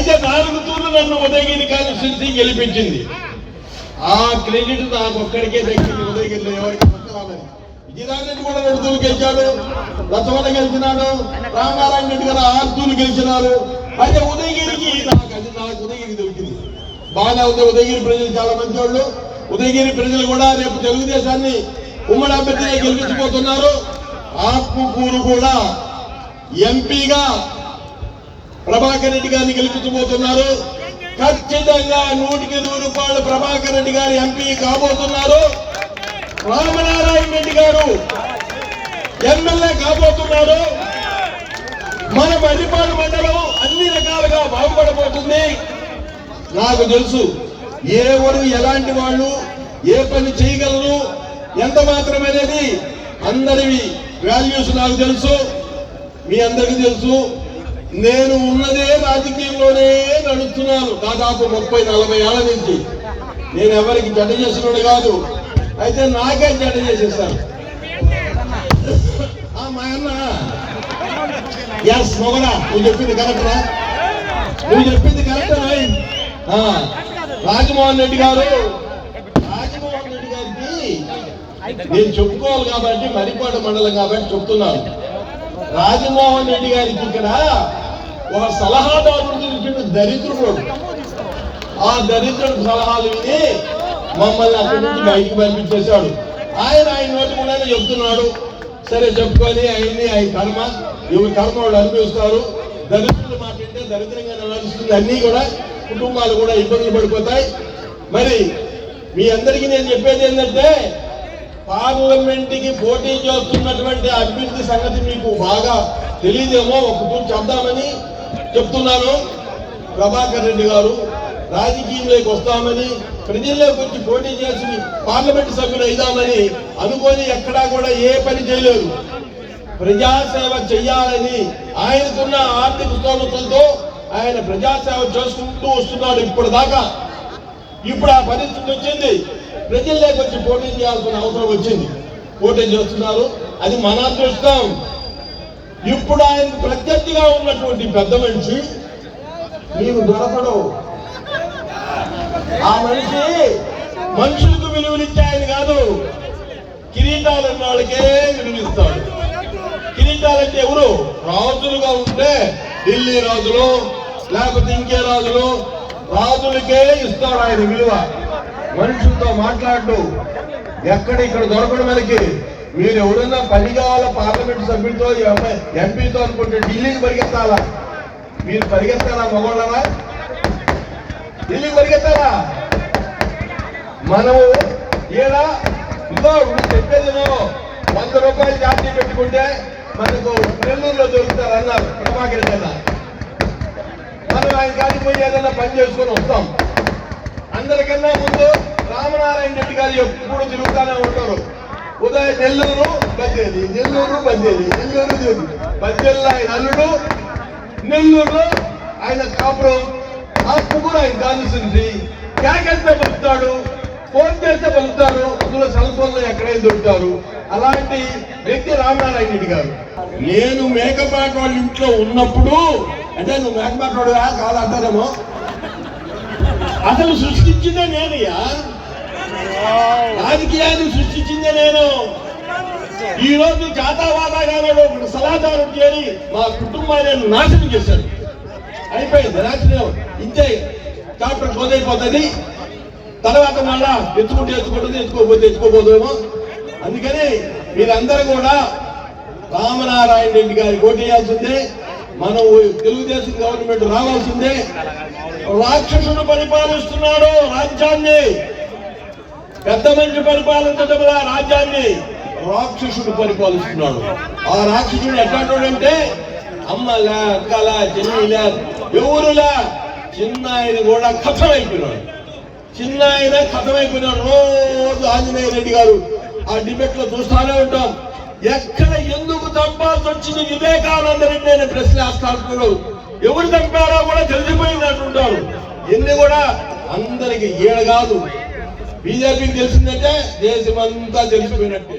అయితే నాలుగు తూర్లు నన్ను ఉదయగిరి కాన్స్టిట్యూన్సీ గెలిపించింది. ఆ క్రెడిట్ నాకు ఒక్కడికే దక్కింది. ఉదయగిరిలో ఎవరికి విజయనారాయణ కూడా రెండు తూర్లు గెలిచాడు. రచవల గెలిచినాడు. రామారాయణ రెడ్డి గారు ఆరు తూర్లు గెలిచినారు. అయితే ఉదయగిరికి నాకు అది నాకు ఉదయగిరి దొరికింది. బాగానే ఉంది. ఉదయగిరి ప్రజలు చాలా మంచి వాళ్ళు ఉదయగిరి ప్రజలు కూడా రేపు తెలుగుదేశాన్ని ఉమ్మడి అభ్యర్థిగా గెలిపించబోతున్నారు. ఆత్మకూరు కూడా ఎంపీగా ప్రభాకర్ రెడ్డి గారిని గెలిపించబోతున్నారు ఖచ్చితంగా నూటికి నూరు రూపాయలు ప్రభాకర్ రెడ్డి గారి ఎంపీ కాబోతున్నారు. రామనారాయణ రెడ్డి గారు ఎమ్మెల్యే కాబోతున్నారు మన మర్రిపాడు మండలం అన్ని రకాలుగా బాగుపడబోతుంది. నాకు తెలుసు ఎవరు ఎలాంటి వాళ్ళు ఏ పని చేయగలరు ఎంత మాత్రమనేది అందరివి వాల్యూస్ నాకు తెలుసు. మీ అందరికీ తెలుసు నేను ఉన్నదే రాజకీయంలోనే నడుస్తున్నాను. దాదాపు ముప్పై నలభై ఏళ్ళ నుంచి. నేను ఎవరికి జట చేసినోడు కాదు. అయితే నాకే జట చేసేస్తాను మా అన్న. ఎస్ మొగడా. నువ్వు చెప్పింది కరెక్టరా నువ్వు చెప్పింది కరెక్టా రాజమోహన్ రెడ్డి గారు. రాజమోహన్ రెడ్డి గారికి నేను చెప్పుకోవాలి కాబట్టి మరిపాడు మండలం కాబట్టి చెప్తున్నాను. రాజమోహన్ రెడ్డి గారికి ఇక్కడ ఒక సలహాదారుడు దొరికిండు దరిద్రుడు. ఆ దరిద్రుడు సలహాలు విని మమ్మల్ని అక్కడి నుంచి బయటికి పంపించేశాడు. ఆయన ఆయన నోటి కూడా చెప్తున్నాడు. సరే చెప్పుకొని అయింది ఆయన కర్మ. ఎవరి కర్మ వాళ్ళు అనుభవిస్తారు. దరిద్రులు మాట దరిద్రంగా నడుస్తుంది అన్నీ కూడా కుటుంబాలు కూడా ఇబ్బందులు పడిపోతాయి. మరి మీ అందరికీ నేను చెప్పేది ఏంటంటే పార్లమెంట్కి పోటీ చేస్తున్నటువంటి అభ్యర్థి సంగతి మీకు బాగా తెలియదేమో ఒక తూరు చెప్దామని చెప్తున్నాను. ప్రభాకర్ రెడ్డి గారు రాజకీయంలోకి వస్తామని ప్రజల్లోకి వచ్చి పోటీ చేసి పార్లమెంట్ సభ్యులు అయిదామని అనుకొని ఎక్కడా కూడా ఏ పని చేయలేదు ప్రజాసేవ చెయ్యాలని ఆయనకున్న ఆర్థిక స్తోమతలతో ఆయన ప్రజాసేవ చేసుకుంటూ వస్తున్నాడు ఇప్పుడు దాకా ఇప్పుడు ఆ పరిస్థితి వచ్చింది. ప్రజల్లోకి వచ్చి పోటీ చేయాల్సిన అవసరం వచ్చింది. పోటీ చేస్తున్నారు. అది మన అదృష్టం. ఇప్పుడు ఆయన ప్రత్యర్థిగా ఉన్నటువంటి పెద్ద మనిషి నీకు దొరకడు ఆ మనిషి మనుషులకు విలువనిచ్చే ఆయన కాదు. కిరీటాలు ఉన్న వాళ్ళకే విలువిస్తాడు కిరీటాలంటే ఎవరు? రాజులుగా ఉంటే ఢిల్లీ రాజులు లేకపోతే ఇంకే రాజులు రాజులకే ఇస్తాడు ఆయన విలువ. మనుషులతో మాట్లాడు ఎక్కడ ఇక్కడ దొరకడం మనకి మీరు ఎవడన్నా పని కావాలా పార్లమెంట్ సభ్యులతో ఎంపీతో అనుకుంటే ఢిల్లీకి పరిగెత్తాలా? మీరు పరిగెత్తాలా మగవాళ్ళవా ఢిల్లీకి పరిగెత్తాలా మనము ఈడ ఇదో చెప్పేది వంద రూపాయలు ఛార్జీ పెట్టుకుంటే మనకు నెల్లూరులో దొరుకుతారు అన్నారు ప్రభాకర్ జిల్లా మనం ఆయన కాడికి పోయి ఏదైనా పని చేసుకొని వస్తాం. అందరికన్నా ముందు రామనారాయణ రెడ్డి గారు ఎప్పుడు తిరుగుతానే ఉంటారు. ఉదయం నెల్లూరు బద్దేది నెల్లూరు బద్దేది నెల్లూరు బద్దేది బద్దెల్లో ఆయన అల్లుడు నెల్లూరులో ఆయన కాపురం. ఆ కూడా ఆయన కాల్సింది కేకెళ్తే పలుకుతాడు ఫోన్ చేస్తే పలుకుతారు అందులో సెల్ ఫోన్లో ఎక్కడైనా దొరుకుతారు. అలాంటి వ్యక్తి రామనారాయణ రెడ్డి గారు. నేను మేకపాటి వాళ్ళ ఇంట్లో ఉన్నప్పుడు అంటే నువ్వు మేకపాటి వాడుగా కాదంటారేమో అసలు సృష్టించిందే నేనయ్యా. రాజకీయాన్ని సృష్టించిందే నేను. ఈ రోజు జాతావాదాగాలలో సలహాదారుడు చేరి మా కుటుంబాన్ని నాశనం చేశాడు అయిపోయింది నాశనం. ఇంతే. చాప్టర్ క్లోజ్ అయిపోతుంది తర్వాత మళ్ళా ఎత్తుకుంటే ఎత్తుకుంటుంది ఎత్తుకోపోతే ఎత్తుకోపోదేమో అందుకని మీరందరూ కూడా రామనారాయణ రెడ్డి గారి ఓటేయాల్సిందే మనం తెలుగుదేశం గవర్నమెంట్ రావాల్సిందే. రాక్షసుడు పరిపాలిస్తున్నాడు రాజ్యాన్ని. పెద్ద మంచి పరిపాలించడం రాజ్యాన్ని రాక్షసుడు పరిపాలిస్తున్నాడు. ఆ రాక్షసుడు ఎట్లాంటాడంటే అమ్మలా అక్కలా చెల్లిలా ఎవరులా? చిన్న ఆయన కూడా కథమైపోయినాడు. చిన్న ఆయన కథమైపోయినాడు. రోజు ఆంజనేయ రెడ్డి గారు ఆ డిబేట్లో చూస్తానే ఉంటాం. ఎక్కడ ఎందుకు చంపాల్సి వచ్చింది? వివేకానంద రెడ్డి అనే ప్రశ్న వేస్తారు ఎవరు చంపారో కూడా తెలిసిపోయినట్టుంటారు ఎన్ని కూడా అందరికి ఏడు కాదు. బీజేపీకి తెలిసిందంటే దేశమంతా తెలిసిపోయినట్టే.